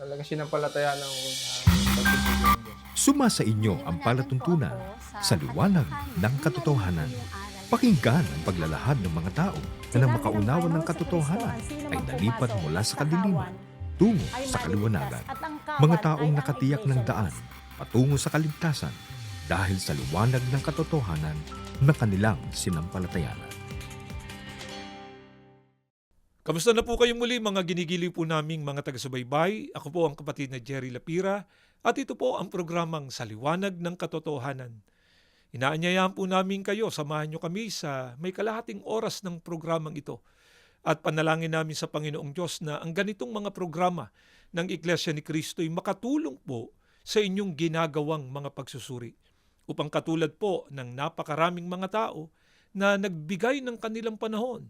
Talaga sinampalataya ng uh. Suma sa inyo ang palatuntunan sa liwanag ng katotohanan. Pakinggan ang paglalahad ng mga tao na nang makaunawa ng katotohanan ay nalipat mula sa kadiliman tungo sa kaliwanagan. Mga taong nakatiyak ng daan patungo sa kaligtasan dahil sa liwanag ng katotohanan na kanilang sinampalatayanan. Kamusta na po kayo muli mga ginigiliw po naming mga taga-subaybay? Ako po ang kapatid na Jerry Lapira at ito po ang programang Sa Liwanag ng Katotohanan. Inaanyayahan po namin kayo, samahan nyo kami sa may kalahating oras ng programang ito. At panalangin namin sa Panginoong Diyos na ang ganitong mga programa ng Iglesia ni Kristo ay makatulong po sa inyong ginagawang mga pagsusuri. Upang katulad po ng napakaraming mga tao na nagbigay ng kanilang panahon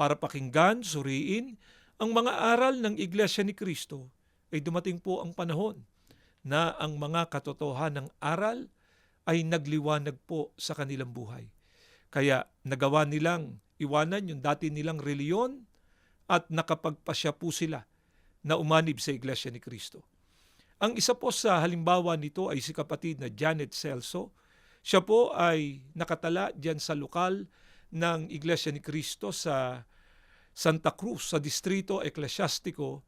para pakinggan, suriin ang mga aral ng Iglesia ni Kristo, ay dumating po ang panahon na ang mga katotohanan ng aral ay nagliwanag po sa kanilang buhay. Kaya nagawa nilang iwanan yung dati nilang reliyon at nakapagpasya po sila na umanib sa Iglesia ni Kristo. Ang isa po sa halimbawa nito ay si kapatid na Janet Celso. Siya po ay nakatala diyan sa lokal ng Iglesia ni Cristo sa Santa Cruz sa distrito eklesyastiko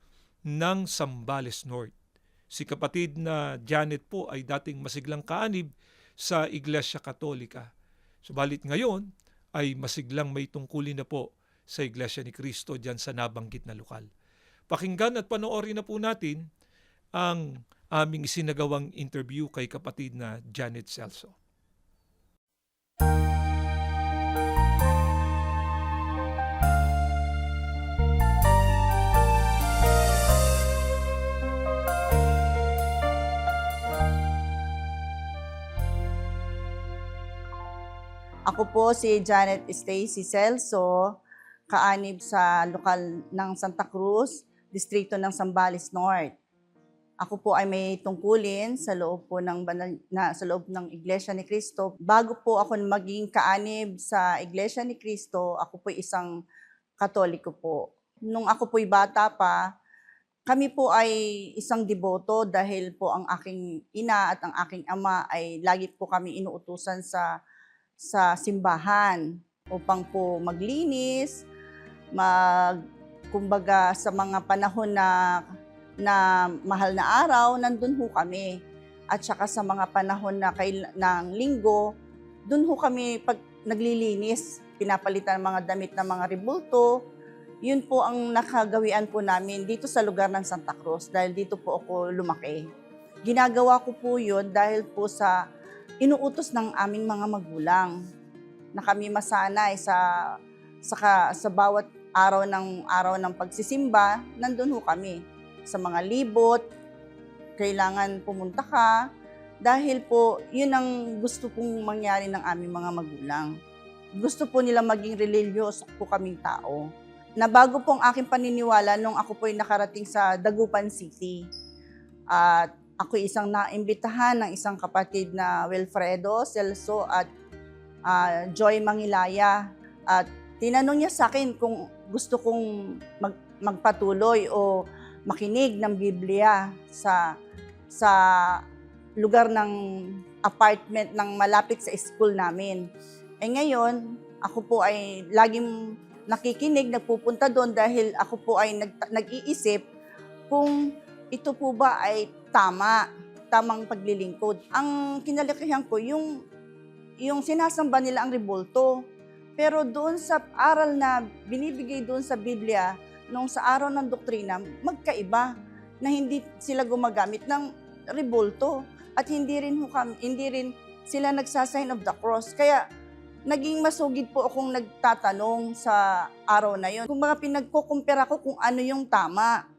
ng Sambales North. Si kapatid na Janet po ay dating masiglang kaanib sa Iglesia Katolika. Subalit ngayon ay masiglang may tungkulin na po sa Iglesia ni Cristo diyan sa nabanggit na lokal. Pakinggan at panoorin na po natin ang aming isinagawang interview kay kapatid na Janet Celso. Ako po si Janet Stacy Celso, kaanib sa lokal ng Santa Cruz, distrito ng Sambales North. Ako po ay may tungkulin sa loob po ng banal, na sa loob ng Iglesia ni Cristo. Bago po ako maging kaanib sa Iglesia ni Cristo, ako po isang Katoliko po. Nung ako po'y bata pa, kami po ay isang deboto dahil po ang aking ina at ang aking ama ay lagi po kami inuutusan sa sa simbahan upang po maglinis, mag kumbaga sa mga panahon na na mahal na araw, nandun ho kami. At saka sa mga panahon na kail, ng linggo, dun ho kami pag naglilinis, pinapalitan ng mga damit ng mga ribulto. Yun po ang nakagawian po namin dito sa lugar ng Santa Cruz dahil dito po ako lumaki. Ginagawa ko po yun dahil po sa inuutos ng aming mga magulang na kami masanay sa sa, sa bawat araw ng araw ng pagsisimba, nandun ho kami sa mga libot, kailangan pumunta ka dahil po yun ang gusto pong mangyari ng aming mga magulang. Gusto po nila maging religyoso po kaming tao. Na bago po ang aking paniniwala nung ako po ay nakarating sa Dagupan City. At ako isang naimbitahan ng isang kapatid na Wilfredo Celso at ah, Joy Mangilaya. At tinanong niya sa akin kung gusto kong mag, magpatuloy o makinig ng Biblia sa sa lugar ng apartment ng malapit sa school namin. Eh ngayon, ako po ay laging nakikinig, nagpupunta doon dahil ako po ay nag, nag-iisip kung ito po ba ay tama, tamang paglilingkod. Ang kinalakihan ko, yung, yung sinasamba nila ang rebulto. Pero doon sa aral na binibigay doon sa Biblia, nung sa araw ng doktrina, magkaiba na hindi sila gumagamit ng rebulto at hindi rin ho kami, hindi rin sila nagsasign of the cross. Kaya naging masugid po akong nagtatanong sa araw na yon. Kung mga pinagkukumpira ko kung ano yung tama.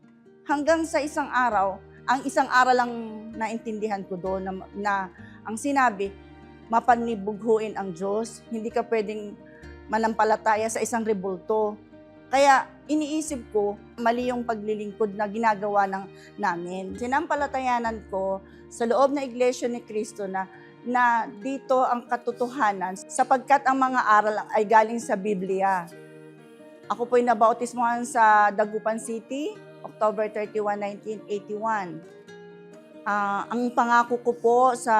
Hanggang sa isang araw, ang isang aral lang naintindihan ko doon na, na ang sinabi, mapanibughuin ang Diyos. Hindi ka pwedeng manampalataya sa isang rebulto. Kaya iniisip ko, mali yung paglilingkod na ginagawa ng namin. Sinampalatayanan ko sa loob ng Iglesia ni Cristo na na dito ang katotohanan sapagkat ang mga aral ay galing sa Biblia. Ako po'y nabautismohan sa Dagupan City October 31, 1981. Ah, ang pangako ko po sa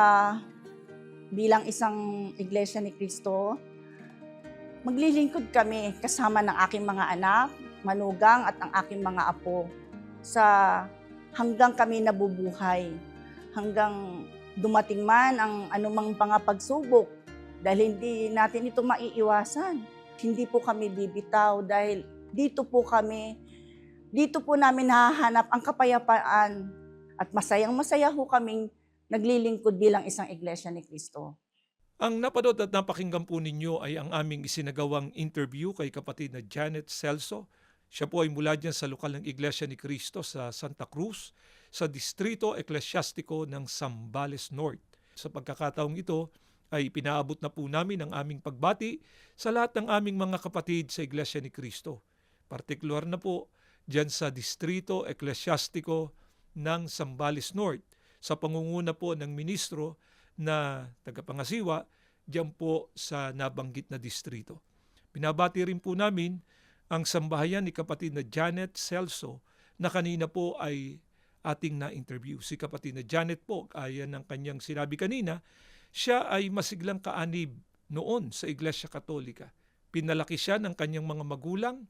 bilang isang iglesia ni Cristo, maglilingkod kami kasama ng aking mga anak, manugang at ang aking mga apo sa hanggang kami nabubuhay, hanggang dumating man ang anumang pangapagsubok dahil hindi natin ito maiiwasan. Hindi po kami bibitaw dahil dito po kami, dito po namin hahanap ang kapayapaan at masayang masaya ho kaming naglilingkod bilang isang iglesia ni Kristo. Ang napanood at napakinggan po ninyo ay ang aming isinagawang interview kay kapatid na Janet Celso. Siya po ay mula dyan sa lokal ng Iglesia ni Cristo sa Santa Cruz, sa Distrito Eklesiastiko ng Sambales North. Sa pagkakataong ito ay pinaabot na po namin ang aming pagbati sa lahat ng aming mga kapatid sa Iglesia ni Cristo. Partikular na po dyan sa Distrito Eklesiastiko ng Sambales North sa pangunguna po ng ministro na tagapangasiwa diyan po sa nabanggit na distrito. Binabati rin po namin ang sambahayan ni kapatid na Janet Celso na kanina po ay ating na-interview. Si kapatid na Janet po, ayan ng kanyang sinabi kanina, siya ay masiglang kaanib noon sa Iglesia Katolika. Pinalaki siya ng kanyang mga magulang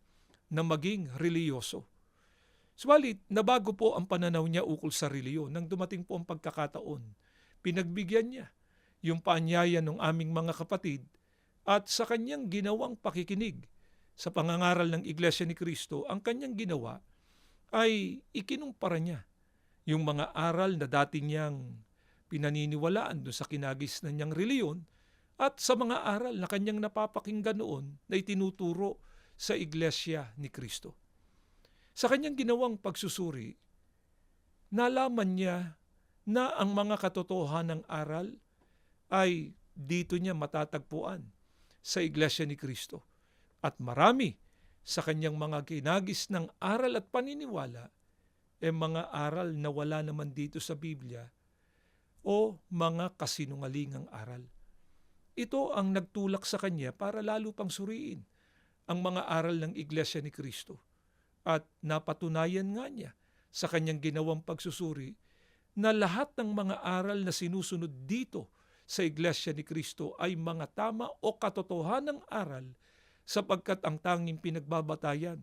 na maging reliyoso. Subalit, nabago po ang pananaw niya ukol sa reliyon nang dumating po ang pagkakataon. Pinagbigyan niya yung paanyaya ng aming mga kapatid at sa kanyang ginawang pakikinig sa pangangaral ng Iglesia ni Kristo, ang kanyang ginawa ay ikinumpara niya yung mga aral na dati niyang pinaniniwalaan doon sa kinagis na niyang reliyon at sa mga aral na kanyang napapakinggan noon na itinuturo sa Iglesia ni Kristo. Sa kanyang ginawang pagsusuri, nalaman niya na ang mga katotohanan ng aral ay dito niya matatagpuan sa Iglesia ni Kristo. At marami sa kanyang mga kinagis ng aral at paniniwala ay mga aral na wala naman dito sa Biblia o mga kasinungalingang aral. Ito ang nagtulak sa kanya para lalo pang suriin ang mga aral ng Iglesia ni Kristo. At napatunayan nga niya sa kanyang ginawang pagsusuri na lahat ng mga aral na sinusunod dito sa Iglesia ni Kristo ay mga tama o katotohanang aral sapagkat ang tanging pinagbabatayan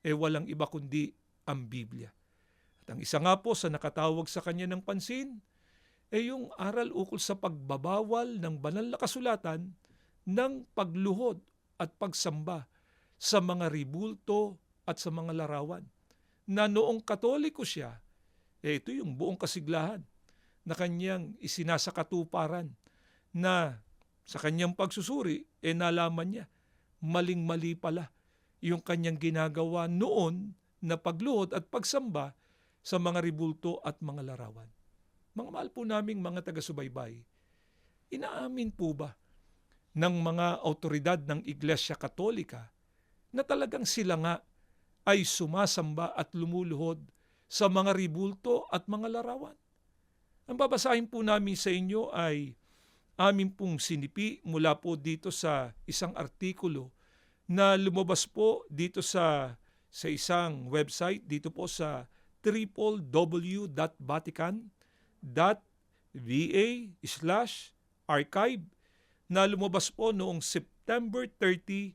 ay walang iba kundi ang Biblia. At ang isa nga po sa nakatawag sa kanya ng pansin ay yung aral ukol sa pagbabawal ng banal na kasulatan ng pagluhod at pagsamba sa mga ribulto at sa mga larawan. Na noong katoliko siya, eh ito yung buong kasiglahan na kanyang isinasakatuparan na sa kanyang pagsusuri, eh nalaman niya, maling-mali pala yung kanyang ginagawa noon na pagluhod at pagsamba sa mga ribulto at mga larawan. Mga mahal po naming mga taga-subaybay, inaamin po ba ng mga autoridad ng Iglesia Katolika na talagang sila nga ay sumasamba at lumuluhod sa mga ribulto at mga larawan. Ang babasahin po namin sa inyo ay amin pong sinipi mula po dito sa isang artikulo na lumabas po dito sa sa isang website dito po sa www.vatican.va slash archive na lumabas po noong September 30,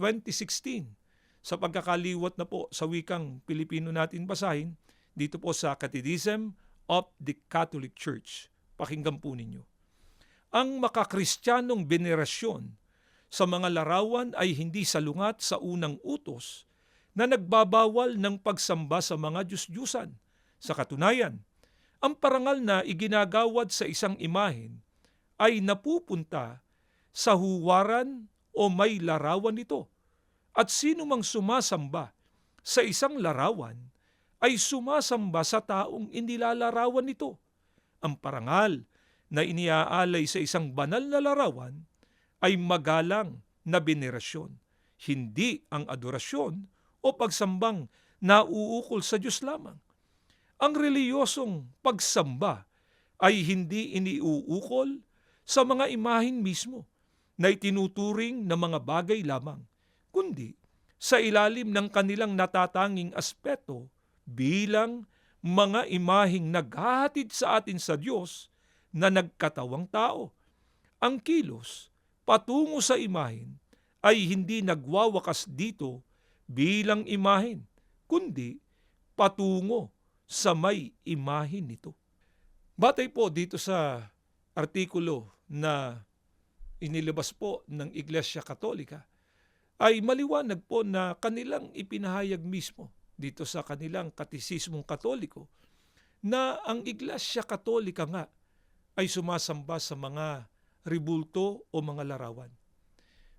2016 sa pagkakaliwat na po sa wikang Pilipino natin basahin dito po sa Catechism of the Catholic Church. Pakinggan po ninyo. Ang makakristyanong venerasyon sa mga larawan ay hindi salungat sa unang utos na nagbabawal ng pagsamba sa mga Diyos-Diyusan. Sa katunayan, ang parangal na iginagawad sa isang imahen ay napupunta sa huwaran o may larawan nito. At sino mang sumasamba sa isang larawan ay sumasamba sa taong inilalarawan nito. Ang parangal na iniaalay sa isang banal na larawan ay magalang na venerasyon, hindi ang adorasyon o pagsambang nauukol sa Diyos lamang. Ang reliyosong pagsamba ay hindi iniuukol sa mga imahin mismo na itinuturing na mga bagay lamang, kundi sa ilalim ng kanilang natatanging aspeto bilang mga imaheng naghahatid sa atin sa Diyos na nagkatawang tao. Ang kilos patungo sa imahen ay hindi nagwawakas dito bilang imahen, kundi patungo sa may imahin nito. Batay po dito sa artikulo na inilabas po ng Iglesia Katolika, ay maliwanag po na kanilang ipinahayag mismo dito sa kanilang katisismong katoliko na ang Iglesia Katolika nga ay sumasamba sa mga ribulto o mga larawan.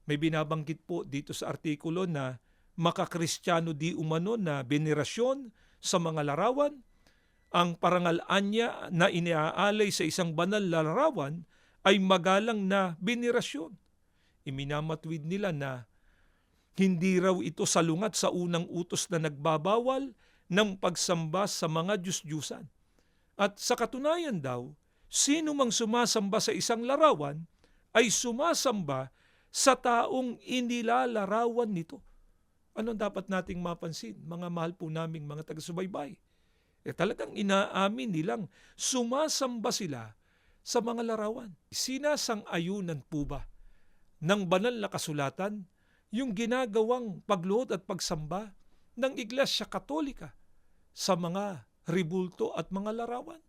May binabanggit po dito sa artikulo na makakristyano di umano na venerasyon sa mga larawan, ang parangalan niya na iniaalay sa isang banal na larawan ay magalang na venerasyon. Iminamatwid nila na hindi raw ito salungat sa unang utos na nagbabawal ng pagsamba sa mga Diyos-Diyusan. At sa katunayan daw, sino mang sumasamba sa isang larawan ay sumasamba sa taong inilalarawan nito. Ano dapat nating mapansin, mga mahal po naming mga taga-subaybay? Eh talagang inaamin nilang sumasamba sila sa mga larawan. Sinasang-ayunan po ba ng banal na kasulatan yung ginagawang pagluhod at pagsamba ng Iglesia Katolika sa mga ribulto at mga larawan?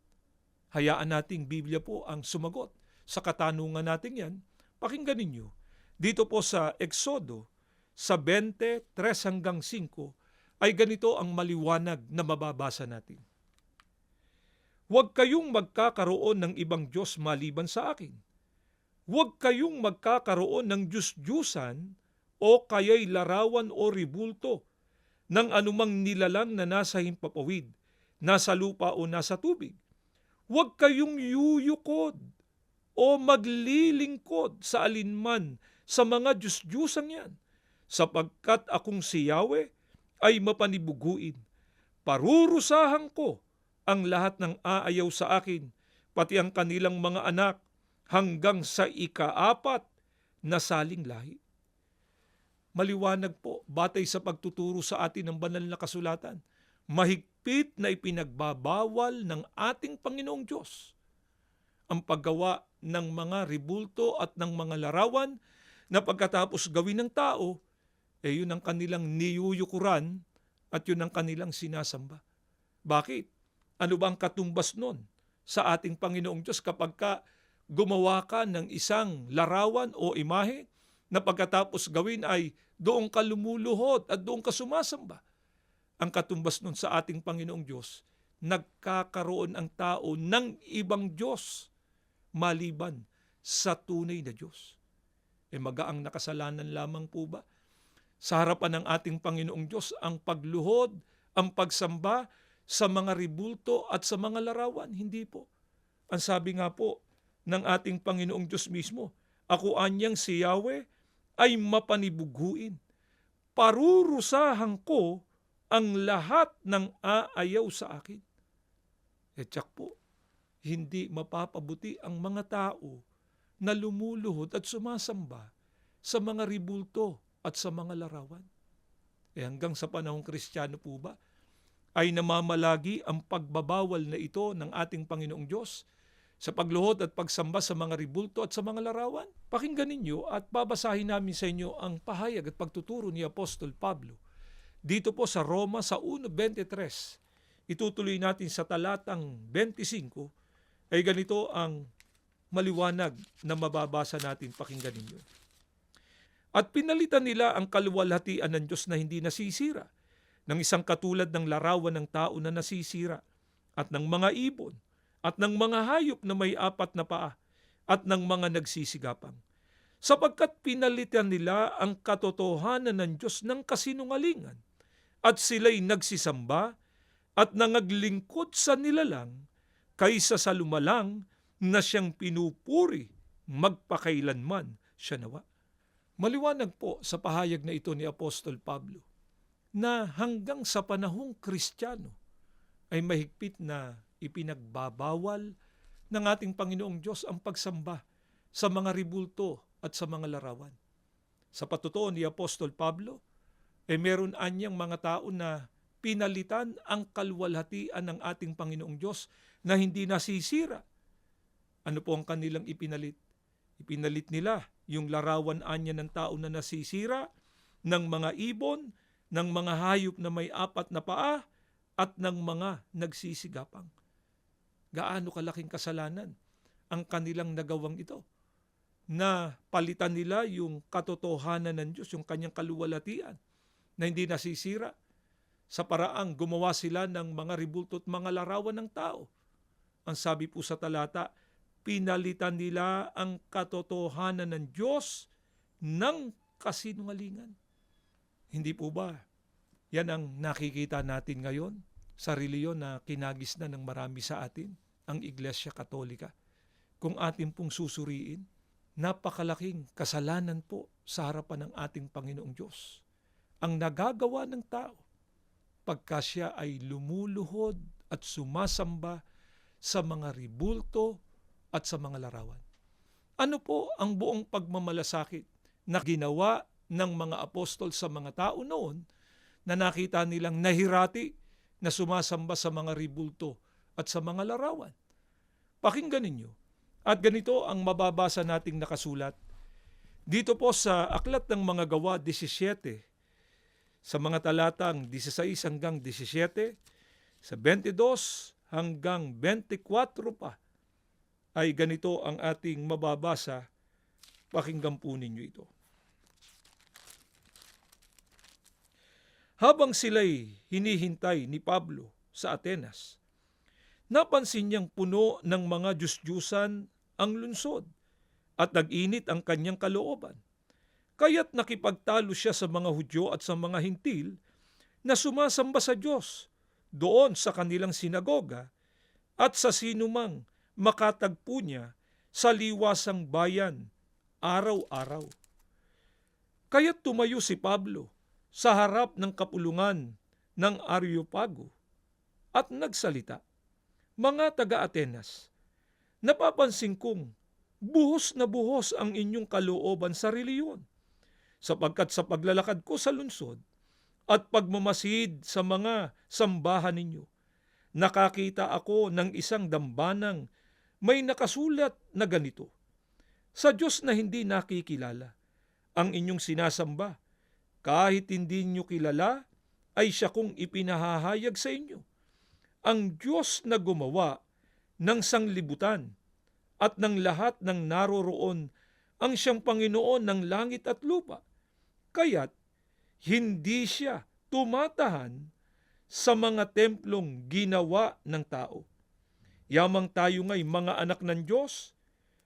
Hayaan nating Biblia po ang sumagot sa katanungan natin yan. Pakinggan ninyo. Dito po sa Exodo, sa 20, 3 hanggang 5, ay ganito ang maliwanag na mababasa natin. Huwag kayong magkakaroon ng ibang Diyos maliban sa akin. Huwag kayong magkakaroon ng Diyos-Diyusan o kaya'y larawan o ribulto ng anumang nilalang na nasa himpapawid, nasa lupa o nasa tubig. Huwag kayong yuyukod o maglilingkod sa alinman sa mga Diyos-Diyusan yan, sapagkat akong si Yahweh ay mapanibuguin. Parurusahan ko ang lahat ng aayaw sa akin, pati ang kanilang mga anak, hanggang sa ikaapat na saling lahi. Maliwanag po, batay sa pagtuturo sa atin ng banal na kasulatan, mahigpit na ipinagbabawal ng ating Panginoong Diyos ang paggawa ng mga ribulto at ng mga larawan na pagkatapos gawin ng tao, eh yun ang kanilang niyuyukuran at yun ang kanilang sinasamba. Bakit? Ano ba ang katumbas nun sa ating Panginoong Diyos kapag ka gumawa ka ng isang larawan o imahe na pagkatapos gawin ay doon ka lumuluhod at doon ka sumasamba? Ang katumbas nun sa ating Panginoong Diyos, nagkakaroon ang tao ng ibang Diyos maliban sa tunay na Diyos. E magaang nakasalanan lamang po ba? Sa harapan ng ating Panginoong Diyos, ang pagluhod, ang pagsamba sa mga ribulto at sa mga larawan, hindi po. Ang sabi nga po ng ating Panginoong Diyos mismo, ako anyang si Yahweh ay mapanibuguin. Parurusahan ko ang lahat ng aayaw sa akin. E tsak po, hindi mapapabuti ang mga tao na lumuluhod at sumasamba sa mga ribulto at sa mga larawan. E hanggang sa panahong kristyano po ba, ay namamalagi ang pagbabawal na ito ng ating Panginoong Diyos sa pagluhod at pagsamba sa mga ribulto at sa mga larawan? Pakinggan ninyo at babasahin namin sa inyo ang pahayag at pagtuturo ni Apostol Pablo. Dito po sa Roma sa 1.23, itutuloy natin sa talatang 25, ay ganito ang maliwanag na mababasa natin. Pakinggan ninyo. At pinalitan nila ang kaluwalhatian ng Diyos na hindi nasisira ng isang katulad ng larawan ng tao na nasisira at ng mga ibon at ng mga hayop na may apat na paa at ng mga nagsisigapang. Sapagkat pinalitan nila ang katotohanan ng Diyos ng kasinungalingan at sila'y nagsisamba at nangaglingkod sa nilalang kaysa sa lumalang na siyang pinupuri magpakailanman siya nawa. Maliwanag po sa pahayag na ito ni Apostol Pablo na hanggang sa panahong Kristiyano ay mahigpit na ipinagbabawal ng ating Panginoong Diyos ang pagsamba sa mga ribulto at sa mga larawan. Sa patutuo ni Apostol Pablo, eh meron anyang mga tao na pinalitan ang kalwalhatian ng ating Panginoong Diyos na hindi nasisira. Ano po ang kanilang ipinalit? Ipinalit nila yung larawan anya ng tao na nasisira, ng mga ibon, ng mga hayop na may apat na paa, at ng mga nagsisigapang. Gaano kalaking kasalanan ang kanilang nagawang ito? Na palitan nila yung katotohanan ng Diyos, yung kanyang kaluwalhatian, na hindi nasisira sa paraang gumawa sila ng mga ribulto at mga larawan ng tao. Ang sabi po sa talata, pinalitan nila ang katotohanan ng Diyos ng kasinungalingan. Hindi po ba? Yan ang nakikita natin ngayon sa reliyon na kinagis na ng marami sa atin, ang Iglesia Katolika. Kung atin pong susuriin, napakalaking kasalanan po sa harapan ng ating Panginoong Diyos. Ang nagagawa ng tao pagka siya ay lumuluhod at sumasamba sa mga ribulto at sa mga larawan. Ano po ang buong pagmamalasakit na ginawa ng mga apostol sa mga tao noon na nakita nilang nahirati na sumasamba sa mga ribulto at sa mga larawan? Pakinggan ninyo. At ganito ang mababasa nating nakasulat. Dito po sa Aklat ng Mga Gawa 17, sa mga talatang 16 hanggang 17, sa 22 hanggang 24 pa, ay ganito ang ating mababasa. Pakinggan po ninyo ito. Habang sila'y hinihintay ni Pablo sa Atenas, napansin niyang puno ng mga Diyos-Diyusan ang lunsod at nag-init ang kanyang kalooban. Kaya't nakipagtalo siya sa mga Hudyo at sa mga Hintil na sumasamba sa Diyos doon sa kanilang sinagoga at sa sinumang makatagpo niya sa liwasang bayan araw-araw. Kaya't tumayo si Pablo sa harap ng kapulungan ng Areopago at nagsalita, Mga taga-Atenas, napapansin kong buhos na buhos ang inyong kalooban sa reliyon sapagkat sa paglalakad ko sa lungsod at pagmamasid sa mga sambahan ninyo, nakakita ako ng isang dambanang may nakasulat na ganito, Sa Diyos na hindi nakikilala, ang inyong sinasamba, kahit hindi nyo kilala, ay siya kong ipinahahayag sa inyo. Ang Diyos na gumawa ng sanglibutan at ng lahat ng naroroon ang siyang Panginoon ng langit at lupa Kaya't hindi siya tumatahan sa mga templong ginawa ng tao. Yamang tayo ngay mga anak ng Diyos,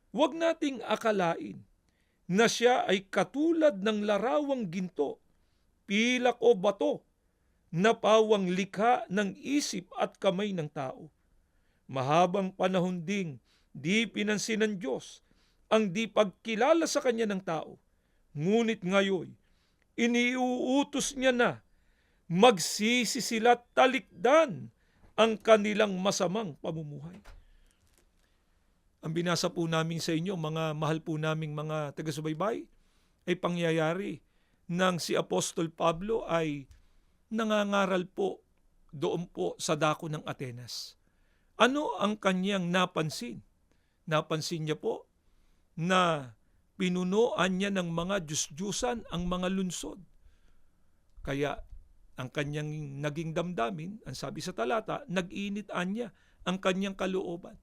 huwag nating akalain na siya ay katulad ng larawang ginto, pilak o bato, na pawang likha ng isip at kamay ng tao. Mahabang panahon ding di pinansin ng Diyos ang di pagkilala sa kanya ng tao. Ngunit ngayon, iniuutos niya na magsisi sila talikdan ang kanilang masamang pamumuhay. Ang binasa po namin sa inyo, mga mahal po naming mga taga-subaybay, ay pangyayari nang si Apostol Pablo ay nangangaral po doon po sa dako ng Atenas. Ano ang kanyang napansin? Napansin niya po na pinunuan niya ng mga Diyos-Diyusan ang mga lunsod. Kaya ang kanyang naging damdamin, ang sabi sa talata, nag-init niya ang kanyang kalooban.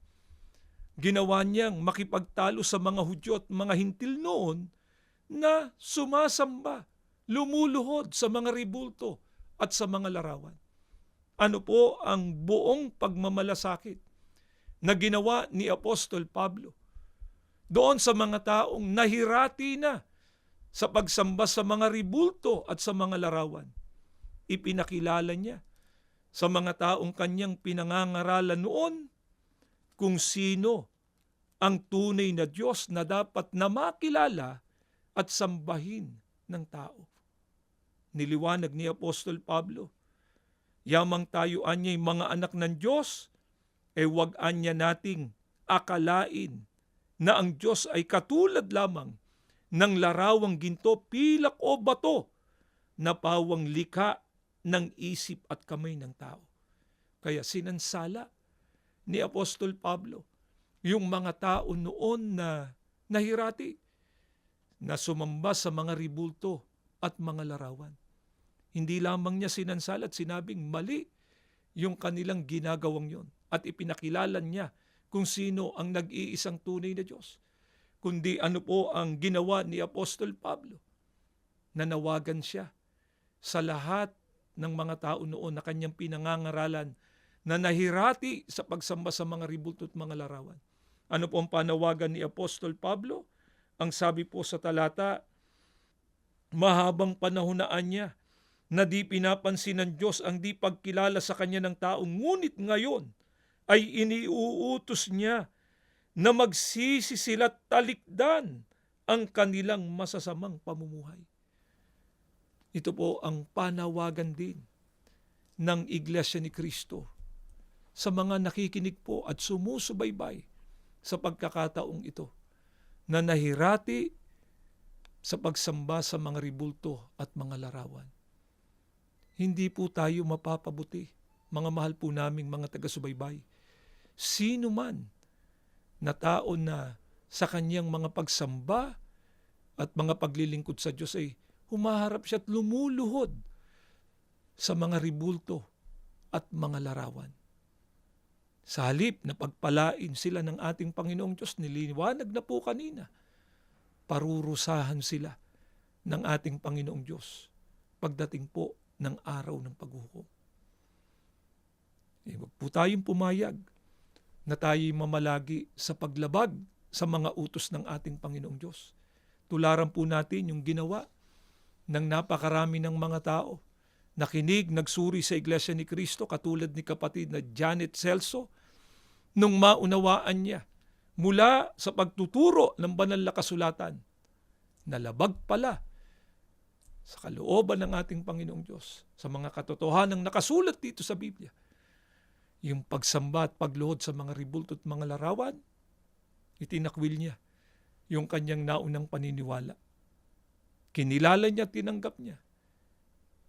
Ginawa niyang makipagtalo sa mga Hudyo at mga Hintil noon na sumasamba, lumuluhod sa mga ribulto at sa mga larawan. Ano po ang buong pagmamalasakit na ginawa ni Apostol Pablo doon sa mga taong nahirati na sa pagsamba sa mga ribulto at sa mga larawan. Ipinakilala niya sa mga taong kanyang pinangangaralan noon kung sino ang tunay na Diyos na dapat na makilala at sambahin ng tao. Niliwanag ni Apostol Pablo, yamang tayo anya'y mga anak ng Diyos, e wag anya nating akalain na ang Diyos ay katulad lamang ng larawang ginto, pilak o bato na pawang lika ng isip at kamay ng tao. Kaya sinansala ni Apostol Pablo yung mga tao noon na nahirati, na sumamba sa mga ribulto at mga larawan. Hindi lamang niya sinansala at sinabing mali yung kanilang ginagawang yon at ipinakilala niya kung sino ang nag-iisang tunay na Diyos. Kundi ano po ang ginawa ni Apostol Pablo. Nanawagan siya sa lahat ng mga tao noon na kanyang pinangangaralan na nahirati sa pagsamba sa mga ribulto at mga larawan. Ano po ang panawagan ni Apostol Pablo? Ang sabi po sa talata, mahabang panahonaan niya na di pinapansin ng Diyos ang di pagkilala sa kanya ng tao, ngunit ngayon ay iniuutos niya na magsisi sila talikdan ang kanilang masasamang pamumuhay. Ito po ang panawagan din ng Iglesia ni Kristo sa mga nakikinig po at sumusubaybay sa pagkakataong ito na nahirati sa pagsamba sa mga ribulto at mga larawan. Hindi po tayo mapapabuti, mga mahal po naming mga taga-subaybay. Sino man na tao na sa kanyang mga pagsamba at mga paglilingkod sa Diyos ay humaharap siya at lumuluhod sa mga ribulto at mga larawan. Sa halip na pagpalain sila ng ating Panginoong Diyos, niliwanag na po kanina, parurusahan sila ng ating Panginoong Diyos pagdating po ng araw ng paghukom. Eh, po tayong pumayag na tayo'y mamalagi sa paglabag sa mga utos ng ating Panginoong Diyos. Tularan po natin yung ginawa ng napakarami ng mga tao. Nakinig, nagsuri sa Iglesia ni Kristo katulad ni kapatid na Janet Celso nung maunawaan niya mula sa pagtuturo ng banal na kasulatan na labag pala sa kalooban ng ating Panginoong Diyos sa mga katotohanang nakasulat dito sa Biblia. Yung pagsamba at pagluhod sa mga ribulto at mga larawan, itinakwil niya yung kanyang naunang paniniwala. Kinilala niya at tinanggap niya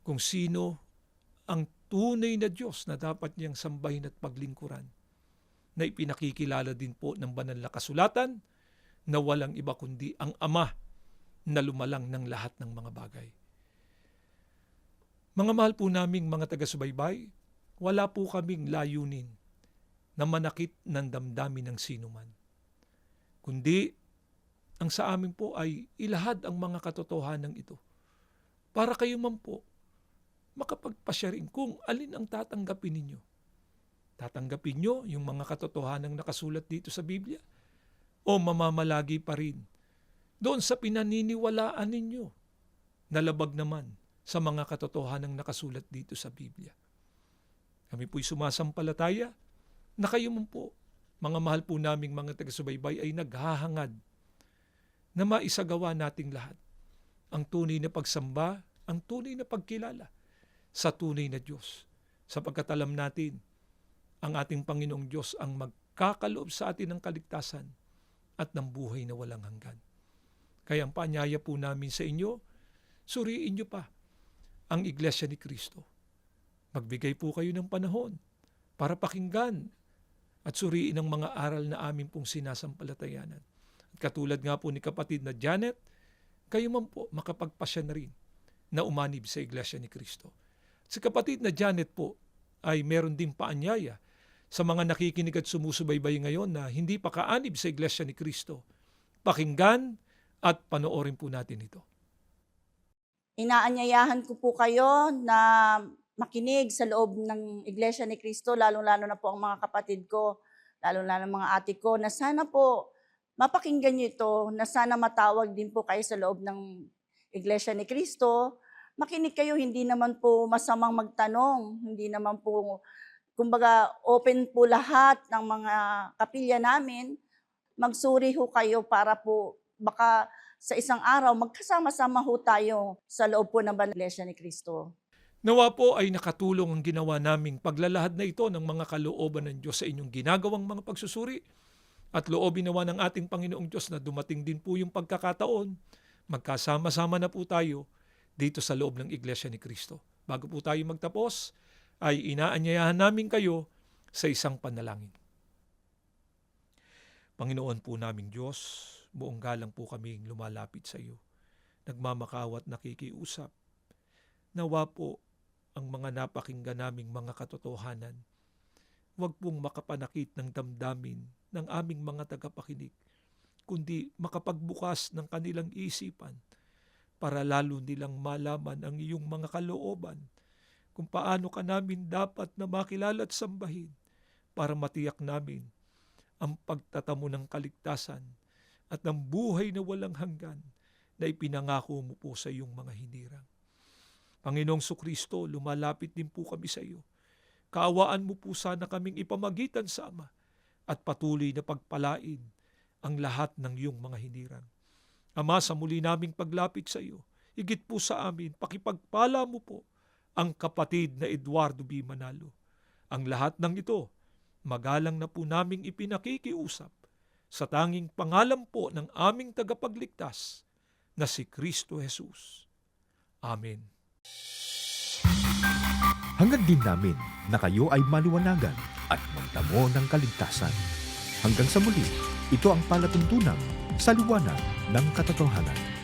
kung sino ang tunay na Diyos na dapat niyang sambahin at paglingkuran na ipinakikilala din po ng banal na kasulatan na walang iba kundi ang Ama na lumalang ng lahat ng mga bagay. Mga mahal po naming mga taga-subaybay, wala po kaming layunin na manakit ng damdamin ng sinuman. Kundi, ang sa amin po ay ilahad ang mga katotohanan ito para kayo man po makapagpasya rin kung alin ang tatanggapin ninyo. Tatanggapin nyo yung mga katotohanan nakasulat dito sa Biblia o mamamalagi pa rin doon sa pinaniniwalaan ninyo na labag naman sa mga katotohanan nakasulat dito sa Biblia. Kami po'y sumasampalataya na kayo man po, mga mahal po naming mga taga-subaybay ay naghahangad na maisagawa nating lahat ang tunay na pagsamba, ang tunay na pagkilala sa tunay na Diyos. Sapagkat alam natin, ang ating Panginoong Diyos ang magkakaloob sa atin ng kaligtasan at ng buhay na walang hanggan. Kaya ang paanyaya po namin sa inyo, suriin nyo pa ang Iglesia ni Kristo. Magbigay po kayo ng panahon para pakinggan at suriin ang mga aral na amin pong sinasampalatayanan. At katulad nga po ni kapatid na Janet, kayo man po makapagpasya na rin na umanib sa Iglesia ni Kristo. Si kapatid na Janet po ay meron ding paanyaya sa mga nakikinig at sumusubaybay ngayon na hindi pa kaanib sa Iglesia ni Kristo. Pakinggan at panoorin po natin ito. Inaanyayahan ko po kayo na makinig sa loob ng Iglesia ni Kristo, lalong-lalo na po ang mga kapatid ko, lalong-lalo mga ate ko, na sana po mapakinggan niyo ito, na sana matawag din po kayo sa loob ng Iglesia ni Kristo. Makinig kayo, hindi naman po masamang magtanong, hindi naman po, kumbaga, open po lahat ng mga kapilya namin. Magsuri ho kayo para po baka sa isang araw, magkasama-sama ho tayo sa loob po ng Iglesia ni Kristo. Nawa po ay nakatulong ang ginawa naming paglalahad na ito ng mga kalooban ng Diyos sa inyong ginagawang mga pagsusuri. At loobin nawa ng ating Panginoong Diyos na dumating din po yung pagkakataon, magkasama-sama na po tayo dito sa loob ng Iglesia ni Kristo. Bago po tayo magtapos, ay inaanyayahan namin kayo sa isang panalangin. Panginoon po naming Diyos, buong galang po kaming lumalapit sa iyo. Nagmamakawat nakikiusap. Nawa po ang mga napakinggan naming mga katotohanan. Huwag pong makapanakit ng damdamin ng aming mga tagapakinig, kundi makapagbukas ng kanilang isipan para lalo nilang malaman ang iyong mga kalooban kung paano ka namin dapat na makilala at sambahin para matiyak namin ang pagtatamo ng kaligtasan at ng buhay na walang hanggan na ipinangako mo po sa iyong mga hinirang. Panginoong Sukristo, lumalapit din po kami sa iyo. Kaawaan mo po sana kaming ipamagitan sa Ama at patuloy na pagpalain ang lahat ng iyong mga hinirang. Ama, sa muli naming paglapit sa iyo, higit po sa amin, pakipagpala mo po ang kapatid na Eduardo B. Manalo. Ang lahat ng ito, magalang na po naming ipinakikiusap sa tanging pangalan po ng aming tagapagligtas na si Kristo Jesus. Amen. Hangad din namin na kayo ay maliwanagan at magtamo ng kaligtasan. Hanggang sa muli, ito ang palatuntunan sa liwanag ng katotohanan.